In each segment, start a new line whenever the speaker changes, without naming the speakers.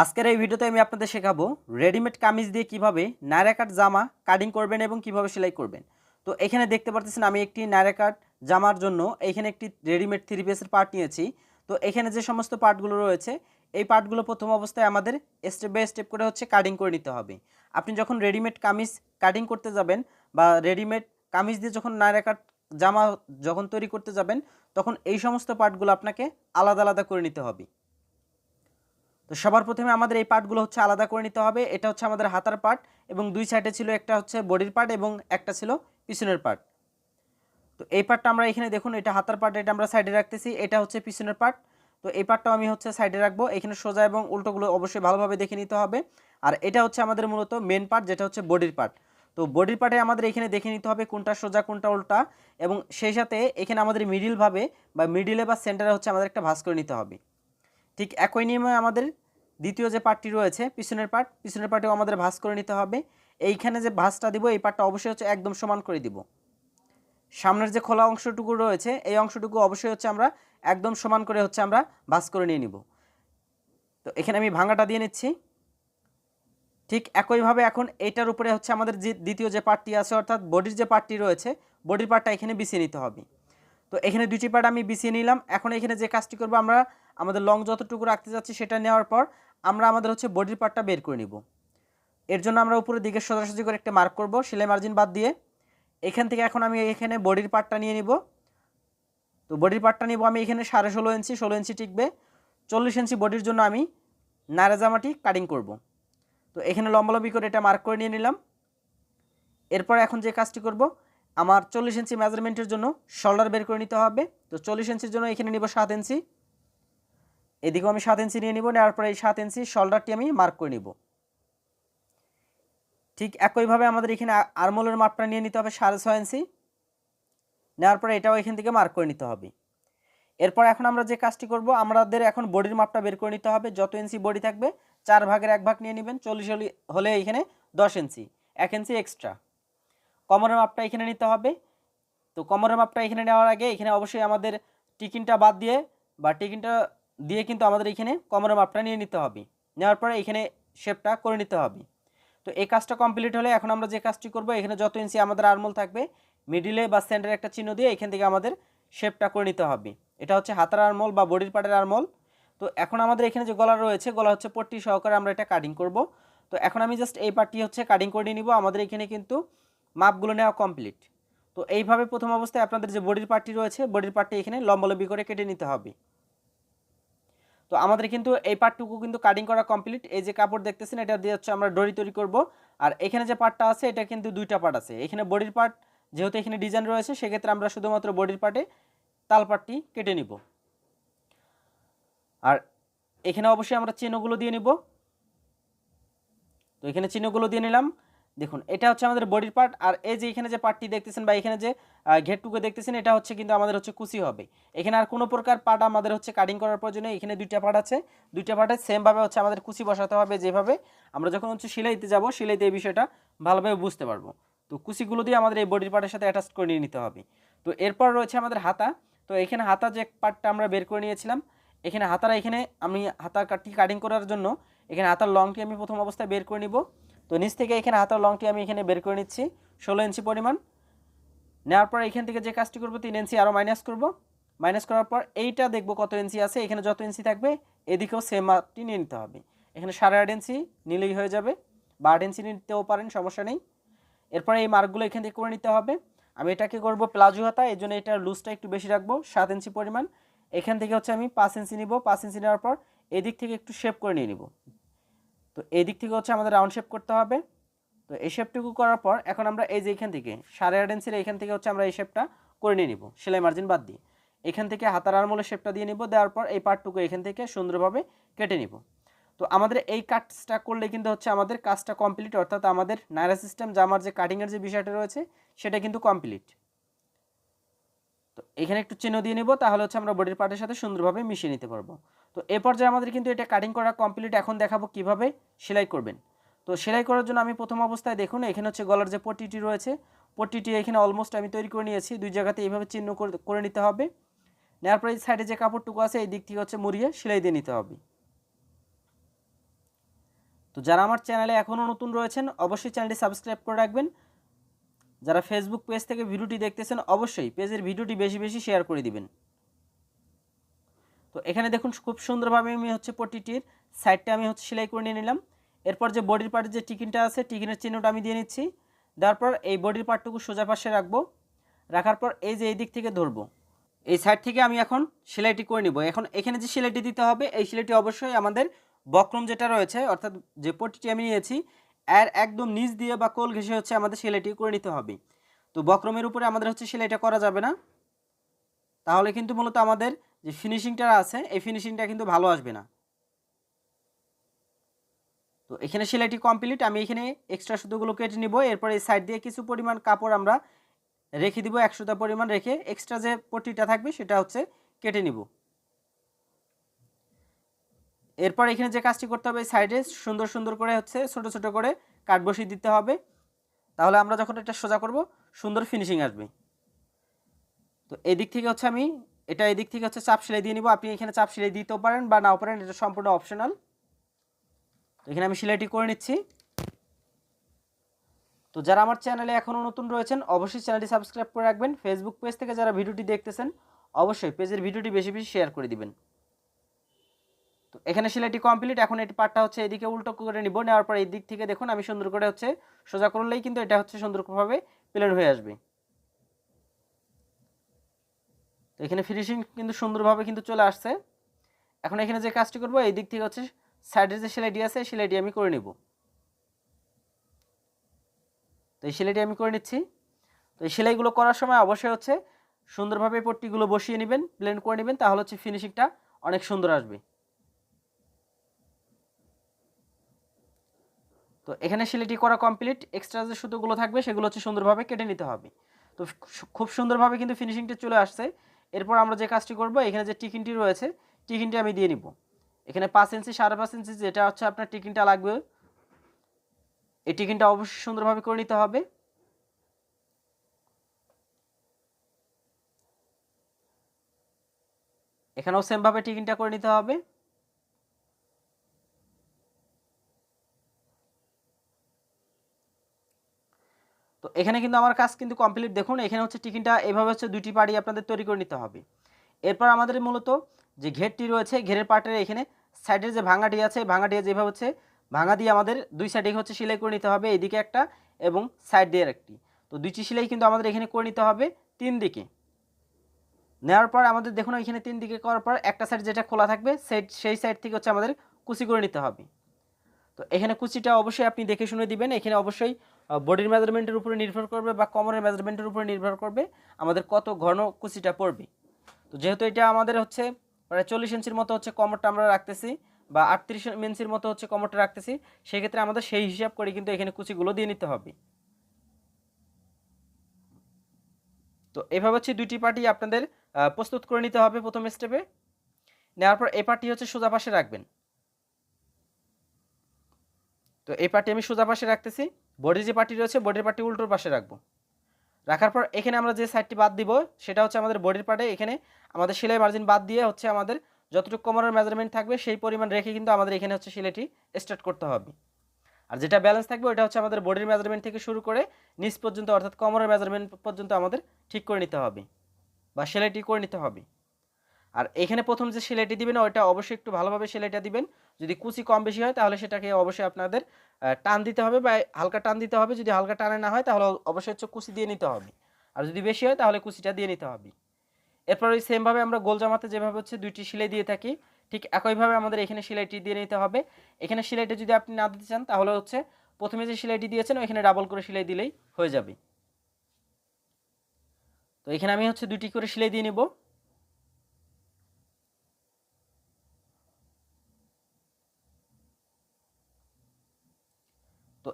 আজকের এই ভিডিওতে আমি আপনাদের শেখাবো রেডিমেড কামিজ দিয়ে কীভাবে নায়রা কাট জামা কাটিং করবেন এবং কীভাবে সেলাই করবেন। তো এখানে দেখতে পারতেছেন আমি একটি নায়রা কাট জামার জন্য এখানে একটি রেডিমেড থ্রি পিসের পার্ট নিয়েছি। তো এখানে যে সমস্ত পার্টগুলো রয়েছে, এই পার্টগুলো প্রথম অবস্থায় আমাদের স্টেপ বাই স্টেপ করে হচ্ছে কাটিং করে নিতে হবে। আপনি যখন রেডিমেড কামিজ কাটিং করতে যাবেন বা রেডিমেড কামিজ দিয়ে যখন নায়রা কাট জামা যখন তৈরি করতে যাবেন, তখন এই সমস্ত পার্টগুলো আপনাকে আলাদা আলাদা করে নিতে হবে। তো সবার প্রথমে আমাদের এই পার্টগুলো হচ্ছে আলাদা করে নিতে হবে। এটা হচ্ছে আমাদের হাতার পার্ট এবং দুই সাইডে ছিল একটা হচ্ছে বডির পার্ট এবং একটা ছিল পিছনের পার্ট। তো এই পার্টটা আমরা এখানে দেখুন, এটা হাতার পার্ট, এটা আমরা সাইডে রাখতেছি, এটা হচ্ছে পিছনের পার্ট। তো এই পার্টটাও আমি হচ্ছে সাইডে রাখব, এখানে সোজা এবং উল্টোগুলো অবশ্যই ভালোভাবে দেখে নিতে হবে। আর এটা হচ্ছে আমাদের মূলত মেন পার্ট যেটা হচ্ছে বডির পার্ট। তো বডির পার্টে আমাদের এখানে দেখে নিতে হবে কোনটা সোজা, কোনটা উল্টা এবং সেই সাথে এখানে আমাদের মিডিলভাবে বা মিডিলে বা সেন্টারে হচ্ছে আমাদের একটা ভাঁজ করে নিতে হবে। ঠিক একই নিয়মে আমাদের দ্বিতীয় যে পার্টটি রয়েছে, পিছনের পার্ট পিছনের পার্টেও আমাদের ভাঁজ করে নিতে হবে। এইখানে যে ভাঁজটা দিব, এই পার্টটা অবশ্যই হচ্ছে একদম সমান করে দিব। সামনের যে খোলা অংশটুকু রয়েছে, এই অংশটুকু অবশ্যই হচ্ছে আমরা একদম সমান করে হচ্ছে আমরা ভাঁজ করে নিয়ে নিব। তো এখানে আমি ভাঙাটা দিয়ে নিচ্ছি। ঠিক একইভাবে এখন এটার উপরে হচ্ছে আমাদের যে দ্বিতীয় যে পার্টটি আছে, অর্থাৎ বডির যে পার্টটি রয়েছে, বডির পার্টটা এখানে বিছিয়ে নিতে হবে। তো এখানে দুটি পার্ট আমি বিছিয়ে নিলাম। এখন এখানে যে কাজটি করব আমরা, আমাদের লং যতটুকু রাখতে যাচ্ছি সেটা নেওয়ার পর আমরা আমাদের হচ্ছে বডির পার্টটা বের করে নিব। এর জন্য আমরা উপরের দিকে সোজাসুজি করে একটা মার্ক করব, সেলাই মার্জিন বাদ দিয়ে। এখান থেকে এখন আমি এখানে বডির পার্টটা নিয়ে নিব। তো বডির পার্টটা নিব আমি এখানে সাড়ে ষোলো ইঞ্চি ষোলো ইঞ্চি টিকবে। চল্লিশ ইঞ্চি বডির জন্য আমি নারা জামাটি কাটিং করব। তো এখানে লম্বালম্বি করে এটা মার্ক করে নিয়ে নিলাম। এরপর এখন যে কাজটি করব, আমার চল্লিশ ইঞ্চি মেজারমেন্টের জন্য শোল্ডার বের করে নিতে হবে। তো চল্লিশ ইঞ্চির জন্য এখানে নিব সাত ইঞ্চি এদিকেও আমি সাত ইঞ্চি নিয়ে নিব, নেওয়ার পরে এই সাত ইঞ্চি শোল্ডারটি আমি মার্ক করে নিব। ঠিক একইভাবে আমাদের এখানে আরমোলের মাপটা নিয়ে নিতে হবে সাড়ে ছয় ইঞ্চি নেওয়ার পরে এটাও এখান থেকে মার্ক করে নিতে হবে। এরপর এখন আমরা যে কাজটি করব, আমাদের এখন বডির মাপটা বের করে নিতে হবে। যত ইঞ্চি বডি থাকবে, চার ভাগের এক ভাগ নিয়ে নেবেন, চল্লিশ হলে এখানে দশ ইঞ্চি এক ইঞ্চি এক্সট্রা কমরের মাপটা এখানে নিতে হবে। তো কমরের মাপটা এখানে নেওয়ার আগে এখানে অবশ্যই আমাদের টিকিনটা বাদ দিয়ে বা টিকিনটা দিয়ে কিন্তু আমাদের এখানে কমরের মাপটা নিয়ে নিতে হবে। নেওয়ার পরে এখানে শেপটা করে নিতে হবে। তো এই কাজটা কমপ্লিট হলে এখন আমরা যে কাজটি করব, এখানে যত ইঞ্চি আমাদের আরমোল থাকবে মিডিলে বা সেন্টারে একটা চিহ্ন দিয়ে এখান থেকে আমাদের শেপটা করে নিতে হবে। এটা হচ্ছে হাতার আরমোল বা বডির পার্টের আরমোল তো এখন আমাদের এখানে যে গলা রয়েছে, গলা হচ্ছে পট্টি সহকারে আমরা এটা কাটিং করব। তো এখন আমি জাস্ট এই পার্টটি হচ্ছে কাটিং করে নিব। আমাদের এখানে কিন্তু মাপগুলো নেওয়া কমপ্লিট তো এইভাবে প্রথম অবস্থায় আপনাদের যে বডির পার্টটি রয়েছে, বডির পার্টটি এখানে লম্বালম্বি করে কেটে নিতে হবে। তো আমাদের কিন্তু এই পার্টটুকু কিন্তু কাটিং করা কমপ্লিট এই যে কাপড় দেখতেছেন, এটা দিয়ে হচ্ছে আমরা ডরি তৈরি করব। আর এখানে যে পার্টটা আছে, এটা কিন্তু দুইটা পার্ট আছে। এখানে বডির পার্ট যেহেতু এখানে ডিজাইন রয়েছে, সেক্ষেত্রে আমরা শুধুমাত্র বডির পার্টে তাল পার্টটি কেটে নিব। আর এখানে অবশ্যই আমরা চিহ্নগুলো দিয়ে নিব। তো এখানে চিহ্নগুলো দিয়ে নিলাম। দেখুন, এটা হচ্ছে আমাদের বডির পার্ট আর এই যে এখানে যে পার্টটি দেখতেছেন বা এখানে যে ঘেরটুকু দেখতেছেন, এটা হচ্ছে কিন্তু আমাদের হচ্ছে কুচি হবে। এখানে আর কোনো প্রকার পার্ট আমাদের হচ্ছে কাটিং করার প্রয়োজনে এখানে দুইটা পার্ট আছে। দুইটা পার্টে সেমভাবে হচ্ছে আমাদের কুচি বসাতে হবে যেভাবে। আমরা যখন হচ্ছে সিলাইতে যাব, সিলাইতে এই বিষয়টা ভালোভাবে বুঝতে পারব। তো কুচিগুলো দিয়ে আমাদের এই বডির পার্টের সাথে অ্যাটাচ করে নিয়ে নিতে হবে। তো এরপর রয়েছে আমাদের হাতা। তো এখানে হাতা যে পার্টটা আমরা বের করে নিয়েছিলাম, এখানে হাতারা এখানে আমি হাতার কাটটি কাটিং করার জন্য, এখানে হাতার লংটি আমি প্রথম অবস্থায় বের করে নিব। তো নিচ থেকে এখানে হাতার লংটি আমি এখানে বের করে নিচ্ছি, ষোলো ইঞ্চি পরিমাণ। নেওয়ার পর এখান থেকে যে কাজটি করব, তিন ইঞ্চি আরও মাইনাস করব। মাইনাস করার পর এইটা দেখব কত ইঞ্চি আছে, এখানে যত ইঞ্চি থাকবে, এদিকেও সেম মাপটি নিয়ে নিতে হবে। এখানে সাড়ে আট ইঞ্চি নিলেই হয়ে যাবে, বা আট ইঞ্চি নিতেও পারেন, সমস্যা নেই। এরপরে এই মার্কগুলো এখান থেকে করে নিতে হবে। আমি এটাকে করব প্লাজো হাতা এই জন্য এটার লুজটা একটু বেশি রাখব, সাত ইঞ্চি পরিমাণ। এখান থেকে হচ্ছে আমি পাঁচ ইঞ্চি নিব, পাঁচ ইঞ্চি নেওয়ার পর এদিক থেকে একটু শেপ করে নিয়ে নিব। তো এই দিক থেকে হচ্ছে আমাদের রাউন্ড শেপ করতে হবে। তো এই শেপটুকু করার পর এখন আমরা এই যে এখান থেকে, সাড়ে আট ইঞ্চির এখান থেকে হচ্ছে আমরা এই শেপটা করে নিয়ে নিব। সেলাই মার্জিন বাদ দিয়ে। এখান থেকে হাতার আরমোলের শেপটা দিয়ে নিব, দেওয়ার পর এই পার্টটুকু এখান থেকে সুন্দরভাবে কেটে নিব। তো আমাদের এই কাজটা করলে কিন্তু হচ্ছে আমাদের কাজটা কমপ্লিট অর্থাৎ আমাদের নায়রা সিস্টেম জামার যে কাটিংয়ের যে বিষয়টা রয়েছে, সেটা কিন্তু কমপ্লিট তো এখানে একটু চিহ্ন দিয়ে নিব, তাহলে হচ্ছে আমরা বডির পার্টের সাথে সুন্দরভাবে মিশিয়ে নিতে পারব। তো এ পর্যায়ে আমাদের কিন্তু এটা কাটিং করা কমপ্লিট এখন দেখাবো কীভাবে সেলাই করবেন। তো সেলাই করার জন্য আমি প্রথম অবস্থায় দেখুন, এখানে হচ্ছে গলার যে পট্টিটি রয়েছে, পট্টিটি এখানে অলমোস্ট আমি তৈরি করে নিয়েছি, দুই জায়গাতে এইভাবে চিহ্ন করে নিতে হবে। নেওয়ার পরে সাইডে যে কাপড়টুকু আছে, এই দিক থেকে হচ্ছে মুড়িয়ে সেলাই দিয়ে নিতে হবে। তো যারা আমার চ্যানেলে এখনও নতুন রয়েছেন, অবশ্যই চ্যানেলটি সাবস্ক্রাইব করে রাখবেন। যারা ফেসবুক পেজ থেকে ভিডিওটি দেখতেছেন, অবশ্যই পেজের ভিডিওটি বেশি বেশি শেয়ার করে দিবেন। তো এখানে দেখুন খুব সুন্দরভাবে আমি হচ্ছে পট্টিটির সাইডটা আমি হচ্ছে সেলাই করে নিয়ে নিলাম। এরপর যে বডির পার্টের যে টিকিনটা আছে, টিকিনের চিহ্নটা আমি দিয়ে নিচ্ছি। দেওয়ার পর এই বডির পার্টটুকু সোজা পাশে রাখব। রাখার পর এই যে এই দিক থেকে ধরবো। এই সাইড থেকে আমি এখন সেলাইটি করে নিব। এখন এখানে যে সেলাইটি দিতে হবে, এই সেলাইটি অবশ্যই আমাদের বক্রম যেটা রয়েছে, অর্থাৎ যে পট্টিটি আমি নিয়েছি, এর একদম নিচ দিয়ে বা কোল ঘেসে হচ্ছে আমাদের সেলাইটি করে নিতে হবে। তো বক্রমের উপরে আমাদের হচ্ছে সেলাইটা করা যাবে না। তাহলে কিন্তু মূলত আমাদের যে ফিনিশিংটা আছে, এই ফিনিশিংটা কিন্তু ভালো আসবে না। তো এখানে সেলাইটি কমপ্লিট আমি এখানে এক্সট্রা সুতোগুলো কেটে নিব। এরপর এই সাইড দিয়ে কিছু পরিমাণ কাপড় আমরা রেখে দিব একশোটা পরিমাণ রেখে এক্সট্রা যে পট্টিটা থাকবে সেটা হচ্ছে কেটে নিব। এরপর এখানে যে কাজটি করতে হবে সাইডে সুন্দর সুন্দর করে হচ্ছে ছোট ছোট করে কাট বসিয়ে দিতে হবে। তাহলে আমরা যখন এটা সোজা করব, সুন্দর ফিনিশিং আসবে। তো এদিক থেকে হচ্ছে আমি এটা এদিক থেকে হচ্ছে চাপ সেলাই দিয়ে নিব। আপনি এখানে চাপ সেলাই দিতেও পারেন বা নাও পারেন, এটা সম্পূর্ণ অপশনাল এখানে আমি সেলাইটি করে নিচ্ছি। তো যারা আমার চ্যানেলে এখনও নতুন রয়েছেন, অবশ্যই চ্যানেলটি সাবস্ক্রাইব করে রাখবেন। ফেসবুক পেজ থেকে যারা ভিডিওটি দেখতেছেন, অবশ্যই পেজের ভিডিওটি বেশি বেশি শেয়ার করে দিবেন। তো এখানে সেলাইটি কমপ্লিট এখন এটি পার্টটা হচ্ছে এদিকে উল্টো করে নিব। নেওয়ার পর এই দিক থেকে দেখুন, আমি সুন্দর করে হচ্ছে সোজা করলেই কিন্তু এটা হচ্ছে সুন্দরভাবে প্লেন হয়ে আসবে। তো এখানে ফিনিশিং কিন্তু সুন্দরভাবে কিন্তু চলে আসছে। এখন এখানে যে কাজটি করব, এই দিক থেকে হচ্ছে সাইডের যে সেলাইটি আছে সেলাইটি আমি করে নেব। তো এই সেলাইটি আমি করে নিচ্ছি। তো এই সেলাইগুলো করার সময় অবশ্যই হচ্ছে সুন্দরভাবে পট্টিগুলো বসিয়ে নেবেন ব্লেন্ড করে নেবেন, তাহলে হচ্ছে ফিনিশিংটা অনেক সুন্দর আসবে। তো এখানে সেলাইটি করা কমপ্লিট এক্সট্রা যে সুতোগুলো থাকবে, সেগুলো হচ্ছে সুন্দরভাবে কেটে নিতে হবে। তো খুব সুন্দরভাবে কিন্তু ফিনিশিংটা চলে আসছে। এরপর আমরা যে কাজটি করব, এখানে যে টিকিনটি রয়েছে টিকিনটি আমি দিয়ে নিব। এখানে পাঁচ ইঞ্চি, সাড়ে পাঁচ ইঞ্চি যেটা হচ্ছে আপনার টিকিনটা লাগবে, এই টিকিনটা অবশ্যই সুন্দরভাবে করে নিতে হবে। এখানেও সেমভাবে টিকিনটা করে নিতে হবে। তো এখানে কিন্তু আমার কাজ কিন্তু কমপ্লিট দেখুন, এখানে হচ্ছে টিকিনটা এভাবে হচ্ছে দুইটি পাড়ি আপনাদের তৈরি করে নিতে হবে। এরপর আমাদের মূলত যে ঘেরটি রয়েছে, ঘেরের পার্টের এখানে সাইডের যে ভাঙাটি আছে ভাঙাটি যেভাবে হচ্ছে ভাঙা দিয়ে আমাদের দুই সাইডে হচ্ছে সেলাই করে নিতে হবে, এদিকে একটা এবং সাইড দিয়ে একটি তো দুইটি সেলাই কিন্তু আমাদের এখানে করে নিতে হবে তিন দিকে। নেওয়ার পর আমাদের দেখুন, এখানে তিন দিকে করার পর একটা সাইড যেটা খোলা থাকবে, সেই সেই সাইড থেকে হচ্ছে আমাদের কুচি করে নিতে হবে। তো এখানে কুচিটা অবশ্যই আপনি দেখে শুনে দিবেন। এখানে অবশ্যই বডির মেজারমেন্টের উপরে নির্ভর করবে বা কমরের মেজারমেন্টের উপরে নির্ভর করবে, আমাদের কত ঘন কুচিটা পড়বে। তো যেহেতু এটা আমাদের হচ্ছে প্রায় চল্লিশ ইঞ্চির মতো হচ্ছে কমরটা আমরা রাখতেছি বা আটত্রিশ ইঞ্চির মতো হচ্ছে কমরটা রাখতেছি, সেক্ষেত্রে আমাদের সেই হিসাব করে কিন্তু এখানে কুচিগুলো দিয়ে নিতে হবে। তো এভাবে হচ্ছে দুইটি পার্টি আপনাদের প্রস্তুত করে নিতে হবে প্রথম স্টেপে নেওয়ার পর এই পার্টি হচ্ছে সোজা পাশে রাখবেন। তো এই পার্টি আমি সোজা পাশে রাখতেছি। বডির যে পার্টি রয়েছে বডির পার্টি উল্টোর পাশে রাখব। রাখার পর এখানে আমরা যে সাইডটি বাদ দিব, সেটা হচ্ছে আমাদের বডির পার্টে এখানে আমাদের সেলাই মার্জিন বাদ দিয়ে হচ্ছে আমাদের যতটুকু কোমরের মেজারমেন্ট থাকবে, সেই পরিমাণ রেখে কিন্তু আমাদের এখানে হচ্ছে সেলাইটি স্টার্ট করতে হবে। আর যেটা ব্যালেন্স থাকবে ওটা হচ্ছে আমাদের বডির মেজারমেন্ট থেকে শুরু করে নিচ পর্যন্ত, অর্থাৎ কোমরের মেজারমেন্ট পর্যন্ত আমাদের ঠিক করে নিতে হবে বা সেলাইটি করে নিতে হবে। আর এখানে প্রথম যে সেলাইটি দিবেন, ওইটা অবশ্যই একটু ভালোভাবে সেলাইটা দিবেন। যদি কুচি কম বেশি হয়, তাহলে সেটাকে অবশ্যই আপনাদের টান দিতে হবে বা হালকা টান দিতে হবে। যদি হালকা টানে না হয়, তাহলে অবশ্যই হচ্ছে কুচি দিয়ে নিতে হবে। আর যদি বেশি হয়, তাহলে কুচিটা দিয়ে নিতে হবে। এরপর ওই সেমভাবে আমরা গোল জামাতে যেভাবে হচ্ছে দুইটি সেলাই দিয়ে থাকি, ঠিক একইভাবে আমাদের এখানে সেলাইটি দিয়ে নিতে হবে। এখানে সেলাইটা যদি আপনি না দিতে চান, তাহলে হচ্ছে প্রথমে যে সেলাইটি দিয়েছেন, ওইখানে ডাবল করে সেলাই দিলেই হয়ে যাবে। তো এখানে আমি হচ্ছে দুটি করে সেলাই দিয়ে নেব।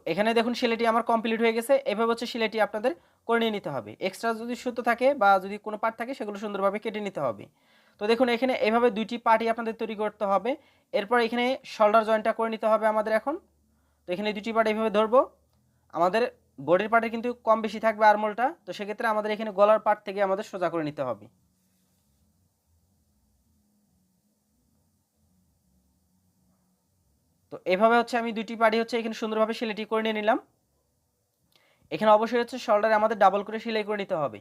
এখানে দেখুন সেলাইটি আমার কমপ্লিট হয়ে গেছে। এভাবে হচ্ছে সেলাইটি আপনাদের করে নিয়ে নিতে হবে। এক্সট্রা যদি সুতো থাকে বা যদি কোনো পার্ট থাকে, সেগুলো সুন্দরভাবে কেটে নিতে হবে। তো দেখুন, এখানে এভাবে দুইটি পার্টই আপনাদের তৈরি করতে হবে। এরপর এখানে শোল্ডার জয়েন্টটা করে নিতে হবে আমাদের এখন। তো এখানে দুটি পার্ট এইভাবে ধরবো। আমাদের বডির পার্টে কিন্তু কম বেশি থাকবে আরমোলটা তো সেক্ষেত্রে আমাদের এখানে গলার পার্ট থেকে আমাদের সোজা করে নিতে হবে। তো এভাবে হচ্ছে আমি দুইটি পাড়ি হচ্ছে এখানে সুন্দরভাবে সেলাইটি করে নিয়ে নিলাম। এখানে অবশ্যই হচ্ছে শোল্ডারে আমাদের ডাবল করে সেলাই করে নিতে হবে।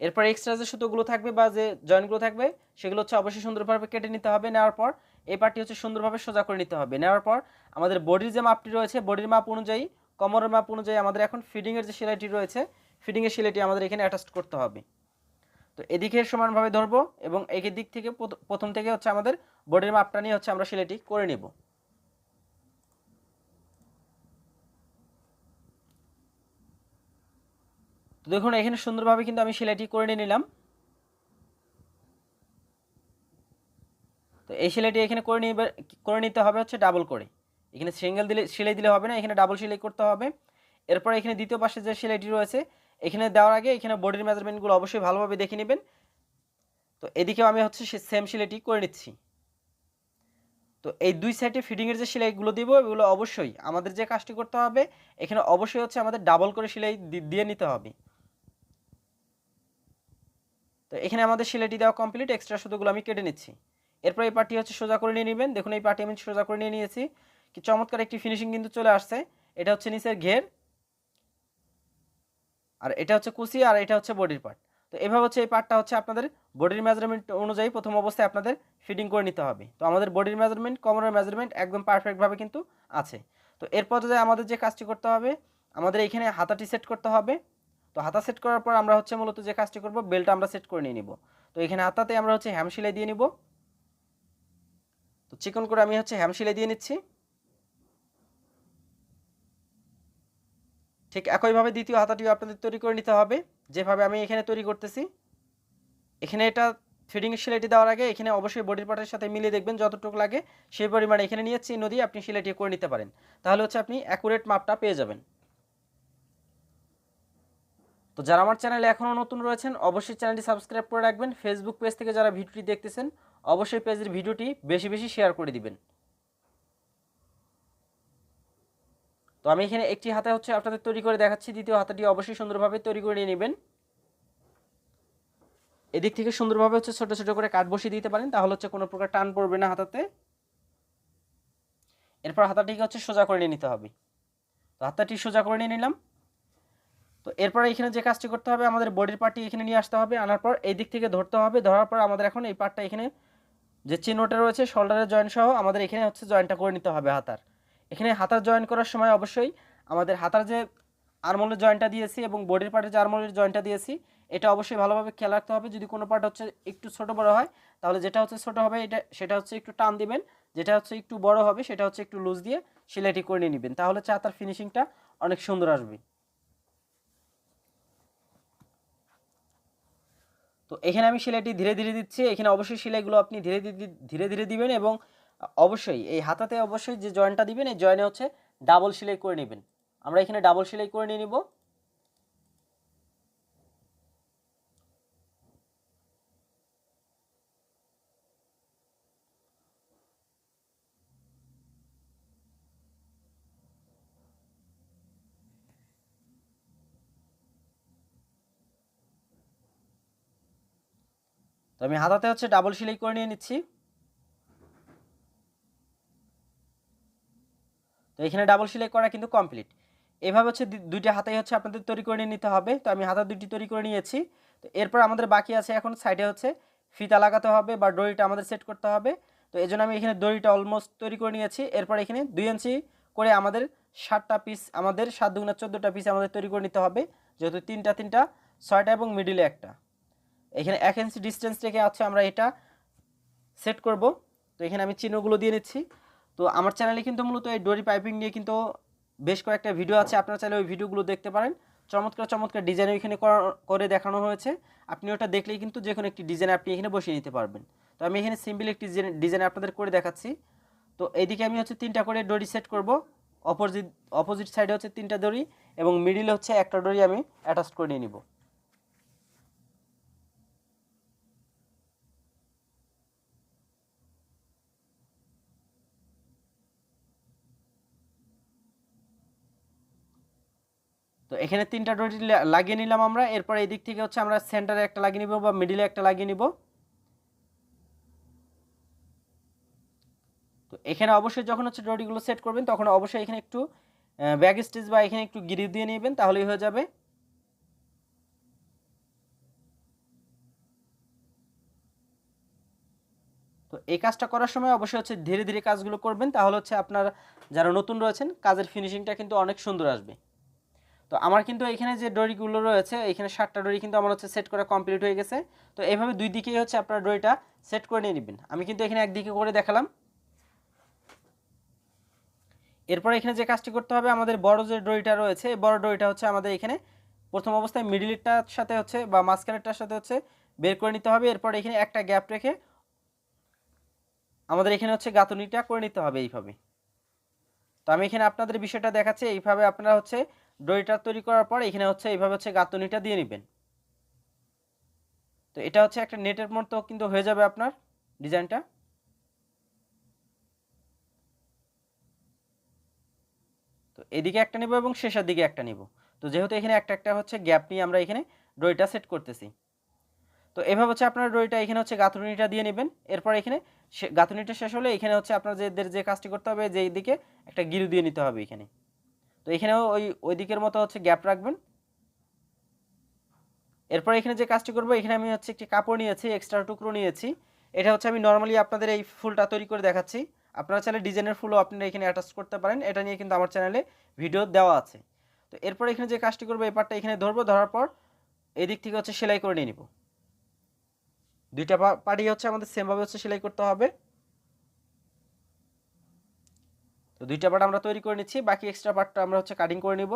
এরপর এক্সট্রা যে সুতোগুলো থাকবে বা যে জয়েন্টগুলো থাকবে, সেগুলো হচ্ছে অবশ্যই সুন্দরভাবে কেটে নিতে হবে। নেওয়ার পর এই পার্টটি হচ্ছে সুন্দরভাবে সোজা করে নিতে হবে। নেওয়ার পর আমাদের বডির যে মাপটি রয়েছে বডির মাপ অনুযায়ী, কমরের মাপ অনুযায়ী আমাদের এখন ফিডিংয়ের যে সেলাইটি রয়েছে ফিডিংয়ের সেলাইটি আমাদের এখানে অ্যাটাচ করতে হবে। তো এদিকে সমানভাবে ধরবো এবং এই দিক থেকে প্রথ- প্রথম থেকে হচ্ছে আমাদের বডির মাপটা নিয়ে হচ্ছে আমরা সেলাইটি করে নেব। তো দেখুন, এখানে সুন্দরভাবে কিন্তু আমি সেলাইটি করে নিয়ে নিলাম। তো এই সেলাইটি এখানে করে নিবে, করে নিতে হবে হচ্ছে ডাবল করে। এখানে সিঙ্গেল দিলে, সেলাই দিলে হবে না, এখানে ডাবল সেলাই করতে হবে। এরপর এখানে দ্বিতীয় পাশে যে সেলাইটি রয়েছে এখানে দেওয়ার আগে এখানে বডির মেজারমেন্টগুলো অবশ্যই ভালোভাবে দেখে নেবেন। তো এদিকেও আমি হচ্ছে সেম সেলাইটি করে নিচ্ছি। তো এই দুই সাইডে ফিটিংয়ের যে সেলাইগুলো দিব, এগুলো অবশ্যই আমাদের যে কাজটি করতে হবে, এখানে অবশ্যই হচ্ছে আমাদের ডাবল করে সেলাই দিয়ে নিতে হবে। তো এখানে আমাদের সেলাইটি দেওয়া কমপ্লিট এক্সট্রা সুতোগুলো আমি কেটে নিচ্ছি। এরপর এই পার্টি হচ্ছে সোজা করে নিয়ে নেবেন। দেখুন এই পার্টি আমি সোজা করে নিয়ে নিয়েছি। কি চমৎকার একটি ফিনিশিং কিন্তু চলে আসছে। এটা হচ্ছে নিচের ঘের। আর এটা হচ্ছে কুচি আর এটা হচ্ছে বডির পার্ট। তো এভাবে হচ্ছে এই পার্টটা হচ্ছে আপনাদের বডির মেজারমেন্ট অনুযায়ী প্রথম অবস্থায় আপনাদের ফিটিং করে নিতে হবে। তো আমাদের বডির মেজারমেন্ট কমরের মেজারমেন্ট একদম পারফেক্টভাবে কিন্তু আছে। তো এরপর যে আমাদের যে কাজটি করতে হবে, আমাদের এখানে হাতাটি সেট করতে হবে। তো হাতা সেট করার পর আমরা হচ্ছে মূলত যে কাজটি করব বেল্ট আমরা সেট করে নিয়ে নিব। তো এখানে হাতাতে আমরা হচ্ছে হ্যাম সেলাই দিয়ে নিব। তো চিকন করে আমি হচ্ছে হ্যাম সেলাই দিয়ে নিচ্ছি। ঠিক একইভাবে দ্বিতীয় হাতাটিও আপনাদের তৈরি করে নিতে হবে। যেভাবে আমি এখানে তৈরি করতেছি। এখানে এটা ফিডিং সেলাইটি দেওয়ার আগে এখানে অবশ্যই বডির পার্টের সাথে মিলিয়ে দেখবেন যতটুকু লাগে। সেই পরিমাণে এখানে নিয়ে চিহ্ন দিয়ে আপনি সেলাইটি করে নিতে পারেন। তাহলে হচ্ছে আপনি অ্যাকুরেট মাপটা পেয়ে যাবেন। তো যারা আমার চ্যানেলে এখনও নতুন রয়েছেন, অবশ্যই চ্যানেলটি সাবস্ক্রাইব করে রাখবেন। ফেসবুক পেজ থেকে যারা ভিডিওটি দেখতেছেন, অবশ্যই পেজের ভিডিওটি বেশি বেশি শেয়ার করে দিবেন। তো আমি এখানে একটি হাতে হচ্ছে আপনাদের তৈরি করে দেখাচ্ছি। দ্বিতীয় হাতাটি অবশ্যই সুন্দরভাবে তৈরি করে নিয়ে নেবেন। এদিক থেকে সুন্দরভাবে হচ্ছে ছোটো ছোটো করে কাঠ বসিয়ে দিতে পারেন, তাহলে হচ্ছে কোনো প্রকার টান পড়বে না হাতাতে। এরপর হাতাটিকে হচ্ছে সোজা করে নিয়ে নিতে হবে। তো হাতাটি সোজা করে নিয়ে নিলাম। তো এরপর এখানে যে কাজটি করতে হবে, আমাদের বডির পার্টটি এখানে নিয়ে আসতে হবে। আনার পর এই দিক থেকে ধরতে হবে। ধরার পর আমাদের এখন এই পার্টটা এখানে যে চিহ্নটা রয়েছে, শোল্ডারের জয়েন্ট সহ আমাদের এখানে হচ্ছে জয়েন্টটা করে নিতে হবে হাতার। এখানে হাতার জয়েন করার সময় অবশ্যই আমাদের হাতার যে আরমোলের জয়েন্টটা দিয়েছি এবং বডির পার্টের যে আরমোলের জয়েন্টটা দিয়েছি, এটা অবশ্যই ভালোভাবে খেয়াল রাখতে হবে। যদি কোনো পার্ট হচ্ছে একটু ছোট বড় হয়, তাহলে যেটা হচ্ছে ছোট হবে, এটা, সেটা হচ্ছে একটু টান দিবেন। যেটা হচ্ছে একটু বড় হবে, সেটা হচ্ছে একটু লুজ দিয়ে সেলাইটি করে নিয়ে নেবেন। তাহলে হচ্ছে হাতার ফিনিশিংটা অনেক সুন্দর আসবে। তো এখানে আমি সেলাইটি ধীরে ধীরে দিচ্ছি। এখানে অবশ্যই সেলাইগুলো আপনি ধীরে ধীরে ধীরে ধীরে দিবেন এবং অবশ্যই, এই হাতাতে অবশ্যই যে জয়েন্টটা দিবেন, এই জয়েন্টে হচ্ছে ডাবল সেলাই করে নেবেন। আমরা এখানে ডাবল সেলাই করে নিয়ে নিব। আমি হাতাতে হচ্ছে ডাবল সেলাই করে নিয়ে নিচ্ছি। তো এখানে ডাবল সেলাই করা কিন্তু কমপ্লিট এভাবে হচ্ছে দুইটা হাতাই হচ্ছে আপনাদের তৈরি করে নিতে হবে। তো আমি হাতা দুইটি তৈরি করে নিয়েছি। তো এরপর আমাদের বাকি আছে এখন সাইডে হচ্ছে ফিতা লাগাতে হবে বা দড়িটা আমাদের সেট করতে হবে। তো এই আমি এখানে দড়িটা অলমোস্ট তৈরি করে নিয়েছি। এরপর এখানে দুই ইঞ্চি করে আমাদের ষাটটা পিস আমাদের সাত দুগুণা চোদ্দোটা পিস আমাদের তৈরি করে নিতে হবে। যেহেতু তিনটা তিনটা, ছয়টা এবং মিডিলে একটা। এখানে এক ইঞ্চি ডিস্টেন্স রেখে আছে আমরা এটা সেট করব। তো এখানে আমি চিহ্নগুলো দিয়ে নিচ্ছি। তো আমার চ্যানেলে কিন্তু মূলত এই ডোরি পাইপিং নিয়ে কিন্তু বেশ কয়েকটা ভিডিও আছে। আপনারা চাইলে ওই ভিডিওগুলো দেখতে পারেন। চমৎকার চমৎকার ডিজাইন এখানে করা- দেখানো হয়েছে। আপনি ওটা দেখলেই কিন্তু যে কোনো একটি ডিজাইন আপনি এখানে বসিয়ে নিতে পারবেন। তো আমি এখানে সিম্পল একটি ডিজাইন আপনাদের করে দেখাচ্ছি। তো এইদিকে আমি হচ্ছে তিনটা করে দড়ি সেট করব। অপোজিট অপোজিট সাইডে হচ্ছে তিনটা দড়ি এবং মিডিলে হচ্ছে একটা দড়ি আমি অ্যাটাচ করে নিয়ে নিব। তো এখানে তিনটা ডটি লাগিয়ে নিলাম আমরা। এরপর এই দিক থেকে হচ্ছে আমরা সেন্টারে একটা লাগিয়ে নিব বা মিডিলে একটা লাগিয়ে নিব। তো এখানে অবশ্যই যখন হচ্ছে ডরিগুলো সেট করবেন, তখন অবশ্যই এখানে একটু ব্যাগ স্টিচ বা এখানে একটু গিরি দিয়ে নেবেন, তাহলেই হয়ে যাবে। তো এই কাজটা করার সময় অবশ্যই হচ্ছে ধীরে ধীরে কাজগুলো করবেন, তাহলে হচ্ছে আপনার যারা নতুন রয়েছেন, কাজের ফিনিশিংটা কিন্তু অনেক সুন্দর আসবে। তো আমার কিন্তু এখানে যে ডরিগুলো রয়েছে, এখানে সাতটা ডরি কিন্তু আমার হচ্ছে সেট করা কমপ্লিট হয়ে গেছে। তো এইভাবে দুই দিকেই হচ্ছে আপনার ডরিটা সেট করে নিয়ে নেবেন। আমি কিন্তু এখানে একদিকে করে দেখালাম। এরপর এখানে যে কাজটি করতে হবে, আমাদের বড় যে ডরিটা রয়েছে, এই বড় ডরিটা হচ্ছে আমাদের এখানে প্রথম অবস্থায় মিডিলটার সাথে হচ্ছে বা মাঝখানেরটার সাথে হচ্ছে বের করে নিতে হবে। এরপর এখানে একটা গ্যাপ রেখে আমাদের এখানে হচ্ছে গাঁথনিটা করে নিতে হবে এইভাবে। তো আমি এখানে আপনাদের বিষয়টা দেখাচ্ছি। এইভাবে আপনারা হচ্ছে দড়িটা তৈরি করার পর এখানে হচ্ছে এইভাবে হচ্ছে গাঁথনিটা দিয়ে নেবেন। তো এটা হচ্ছে একটা নেটের মতো কিন্তু হয়ে যাবে আপনার ডিজাইনটা। তো এদিকে একটা নেব এবং শেষের দিকে একটা নেব। তো যেহেতু এখানে একটা একটা হচ্ছে গ্যাপ নিয়ে আমরা এখানে দড়িটা সেট করতেছি। তো এভাবে হচ্ছে আপনার দড়িটা এখানে হচ্ছে গাঁথনিটা দিয়ে নেবেন। এরপর এখানে গাঁথনিটা শেষ হলে এখানে হচ্ছে আপনার যে কাজটি করতে হবে যে দিকে একটা গিরু দিয়ে নিতে হবে এখানে। তো এখানেও ওই ওই দিকের মতো হচ্ছে গ্যাপ রাখবেন। এরপর এখানে যে কাজটি করব, এখানে আমি হচ্ছে একটি কাপড় নিয়েছি এক্সট্রা টুকরো নিয়েছি। এটা হচ্ছে আমি নর্মালি আপনাদের এই ফুলটা তৈরি করে দেখাচ্ছি। আপনারা চাইলে ডিজাইনের ফুলও আপনারা এখানে অ্যাটাচ করতে পারেন। এটা নিয়ে কিন্তু আমার চ্যানেলে ভিডিও দেওয়া আছে। তো এরপর এখানে যে কাজটি করব, এই পার্টটা এখানে ধরবো, ধরার পর এদিক থেকে হচ্ছে সেলাই করে নিয়ে নিব। দুইটা পার্টি হচ্ছে আমাদের সেমভাবে হচ্ছে সেলাই করতে হবে। তো দুইটা পার্ট আমরা তৈরি করে নিচ্ছি, বাকি এক্সট্রা পার্টটা আমরা হচ্ছে কাটিং করে নিব।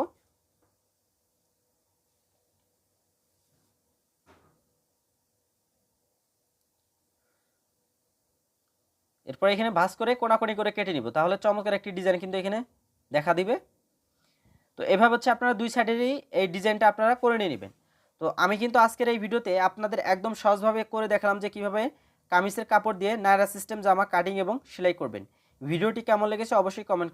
এরপর এখানে ভাঁজ করে কোনাকুনি করে কেটে নিব, তাহলে চমকের একটি ডিজাইন কিন্তু এখানে দেখা দিবে। তো এভাবে হচ্ছে আপনারা দুই সাইডেরই এই ডিজাইনটা আপনারা করে নিয়ে নেবেন। তো আমি কিন্তু আজকের এই ভিডিওতে আপনাদের একদম সহজভাবে করে দেখালাম যে কীভাবে কামিজের কাপড় দিয়ে নায়রা সিস্টেম জামা কাটিং এবং সেলাই করবেন। ভিডিওটি কেমন লেগেছে অবশ্যই কমেন্ট